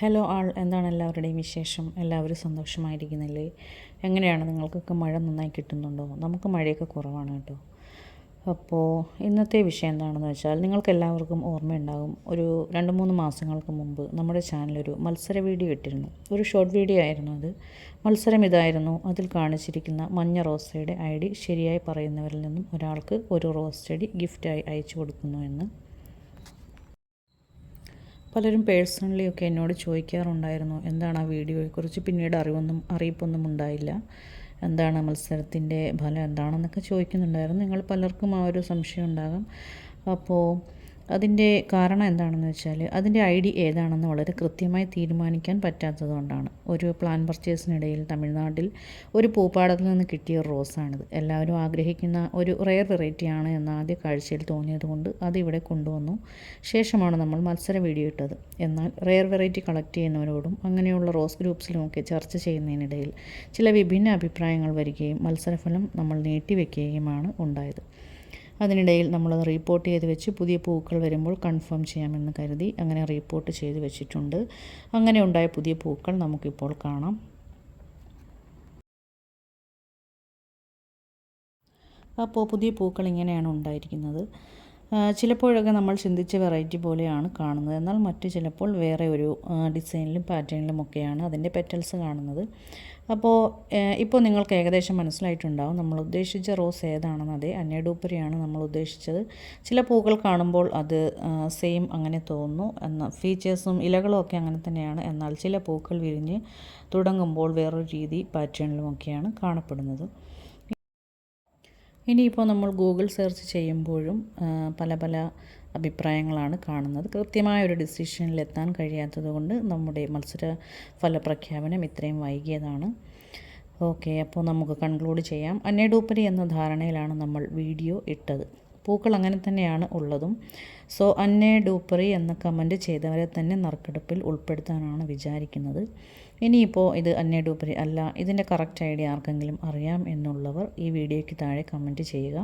Hello ആൾ എന്താണ് എല്ലാവരുടെയും വിശേഷം? എല്ലാവരും സന്തോഷമായിരിക്കുന്നില്ലേ? എങ്ങനെയാണ് നിങ്ങൾക്കൊക്കെ മഴ നന്നായി കിട്ടുന്നുണ്ടോ? നമുക്ക് മഴയൊക്കെ കുറവാണ് കേട്ടോ. അപ്പോൾ ഇന്നത്തെ വിഷയം എന്താണെന്ന് വെച്ചാൽ നിങ്ങൾക്ക് എല്ലാവർക്കും ഓർമ്മയുണ്ടാകും ഒരു രണ്ട് മൂന്ന് മാസങ്ങൾക്ക് മുമ്പ് നമ്മുടെ ചാനലൊരു മത്സര വീഡിയോ ഇട്ടിരുന്നു. ഒരു ഷോർട്ട് വീഡിയോ ആയിരുന്നു അത്. മത്സരം ഇതായിരുന്നു. അതിൽ കാണിച്ചിരിക്കുന്ന മഞ്ഞ റോസയുടെ ഐ ഡി ശരിയായി പറയുന്നവരിൽ നിന്നും ഒരാൾക്ക് ഒരു റോസ് ചെടി ഗിഫ്റ്റായി അയച്ചു കൊടുക്കുന്നു എന്ന്. പലരും പേഴ്സണലി ഒക്കെ എന്നോട് ചോദിക്കാറുണ്ടായിരുന്നു എന്താണ് ആ വീഡിയോയെക്കുറിച്ച് പിന്നീട് അറിവൊന്നും അറിയിപ്പൊന്നും ഉണ്ടായില്ല? എന്താണ് മത്സരത്തിന്റെ ഫലം? എന്താണെന്നൊക്കെ ചോദിക്കുന്നുണ്ടായിരുന്നു. നിങ്ങൾ പലർക്കും ആ ഒരു സംശയം ഉണ്ടാകാം. അപ്പോൾ അതിന്റെ കാരണം എന്താണെന്ന് വെച്ചാൽ അതിന്റെ ഐ ഡി ഏതാണെന്ന് വളരെ കൃത്യമായി തീരുമാനിക്കാൻ പറ്റാത്തതുകൊണ്ടാണ്. ഒരു പ്ലാൻ പർച്ചേസിനിടയിൽ തമിഴ്നാട്ടിൽ ഒരു പൂപ്പാടത്തിൽ നിന്ന് കിട്ടിയ റോസാണിത്. എല്ലാവരും ആഗ്രഹിക്കുന്ന ഒരു റെയർ വെറൈറ്റിയാണ് എന്ന ആദ്യ കാഴ്ചയിൽ തോന്നിയതുകൊണ്ട് അത് ഇവിടെ കൊണ്ടുവന്നു. ശേഷമാണ് നമ്മൾ മത്സര വീഡിയോ ഇട്ടത്. എന്നാൽ റെയർ വെറൈറ്റി കളക്ട് ചെയ്യുന്നവരോടും അങ്ങനെയുള്ള റോസ് ഗ്രൂപ്പ്സിലുമൊക്കെ ചർച്ച ചെയ്യുന്നതിനിടയിൽ ചില വിഭിന്ന അഭിപ്രായങ്ങൾ വരികയും മത്സരഫലം നമ്മൾ നീട്ടിവെക്കുകയുമാണ് ഉണ്ടായത്. അതിനിടയിൽ നമ്മളത് റീപ്പോർട്ട് ചെയ്ത് വെച്ച് പുതിയ പൂക്കൾ വരുമ്പോൾ കൺഫേം ചെയ്യാമെന്ന് കരുതി അങ്ങനെ റീപ്പോർട്ട് ചെയ്ത് വെച്ചിട്ടുണ്ട്. അങ്ങനെ ഉണ്ടായ പുതിയ പൂക്കൾ നമുക്കിപ്പോൾ കാണാം. അപ്പോൾ പുതിയ പൂക്കൾ ഇങ്ങനെയാണ് ഉണ്ടായിരിക്കുന്നത്. ചിലപ്പോഴൊക്കെ നമ്മൾ ചിന്തിച്ച വെറൈറ്റി പോലെയാണ് കാണുന്നത്. എന്നാൽ മറ്റു ചിലപ്പോൾ വേറെ ഒരു ഡിസൈനിലും പാറ്റേണിലും ഒക്കെയാണ് അതിന്റെ പെറ്റൽസ് കാണുന്നത്. അപ്പോൾ ഇപ്പോൾ നിങ്ങൾക്ക് ഏകദേശം മനസ്സിലായിട്ടുണ്ടാവും നമ്മൾ ഉദ്ദേശിച്ച റോസ് ഏതാണെന്ന്. അതെ അന്നഡൂപ്പരിയാണ് നമ്മൾ ഉദ്ദേശിച്ചത്. ചില പൂക്കൾ കാണുമ്പോൾ അത് സെയിം അങ്ങനെ തോന്നുന്നു. എന്ന ഫീച്ചേഴ്സും ഇലകളും ഒക്കെ അങ്ങനെ തന്നെയാണ്. എന്നാൽ ചില പൂക്കൾ വിരിഞ്ഞ് തുടങ്ങുമ്പോൾ വേറൊരു രീതി പാറ്റേണിലും ഒക്കെയാണ് കാണപ്പെടുന്നത്. ഇനിയിപ്പോൾ നമ്മൾ ഗൂഗിൾ സെർച്ച് ചെയ്യുമ്പോഴും പല പല അഭിപ്രായങ്ങളാണ് കാണുന്നത്. കൃത്യമായ ഒരു ഡിസിഷനിൽ എത്താൻ കഴിയാത്തത് കൊണ്ട് നമ്മുടെ മത്സര ഫലപ്രഖ്യാപനം ഇത്രയും വൈകിയതാണ്. ഓക്കെ അപ്പോൾ നമുക്ക് കൺക്ലൂഡ് ചെയ്യാം. അന്നഡൂപ്പരി എന്ന ധാരണയിലാണ് നമ്മൾ വീഡിയോ ഇട്ടത്. പൂക്കൾ അങ്ങനെ തന്നെയാണ് ഉള്ളതും. സോ അന്നേ ഡൂപ്പറി എന്ന കമന്റ് ചെയ്തവരെ തന്നെ നറുക്കെടുപ്പിൽ ഉൾപ്പെടുത്താനാണ് വിചാരിക്കുന്നത്. ഇനിയിപ്പോൾ ഇത് അന്നേ ഡൂപ്പറി അല്ല ഇതിന്റെ കറക്റ്റ് ഐഡിയ ആർക്കെങ്കിലും അറിയാം എന്നുള്ളവർ ഈ വീഡിയോയ്ക്ക് താഴെ കമന്റ് ചെയ്യുക.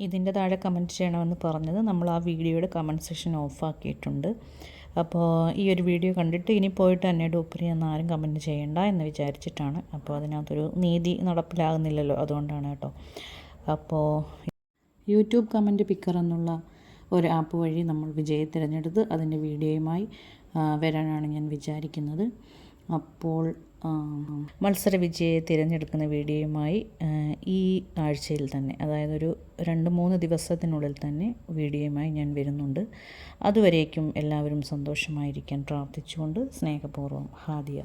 ഇതിന്റെ താഴെ കമന്റ് ചെയ്യണമെന്ന് പറഞ്ഞത് നമ്മൾ ആ വീഡിയോയുടെ കമന്റ് സെക്ഷൻ ഓഫാക്കിയിട്ടുണ്ട് അപ്പോൾ ഈ ഒരു വീഡിയോ കണ്ടിട്ട് ഇനി പോയിട്ട് അന്നേ ഡൂപ്പറി എന്ന് ആരും കമന്റ് ചെയ്യണ്ട എന്ന് വിചാരിച്ചിട്ടാണ്. അപ്പോൾ അതിനകത്തൊരു നീതി നടപ്പിലാകുന്നില്ലല്ലോ അതുകൊണ്ടാണ് കേട്ടോ. അപ്പോൾ യൂട്യൂബ് കമന്റ് പിക്കർ എന്നുള്ള ഒരു ആപ്പ് വഴി നമ്മൾ വിജയ തിരഞ്ഞെടുത്ത് അതിന്റെ വീഡിയോയുമായി വരാനാണ് ഞാൻ വിചാരിക്കുന്നത്. അപ്പോൾ മത്സര വിജയെ തിരഞ്ഞെടുക്കുന്ന വീഡിയോയുമായി ഈ ആഴ്ചയിൽ തന്നെ അതായത് ഒരു രണ്ട് മൂന്ന് ദിവസത്തിനുള്ളിൽ തന്നെ വീഡിയോയുമായി ഞാൻ വരുന്നുണ്ട്. അതുവരേക്കും എല്ലാവരും സന്തോഷമായിരിക്കാൻ പ്രാർത്ഥിച്ചുകൊണ്ട് സ്നേഹപൂർവം ഹാദിയ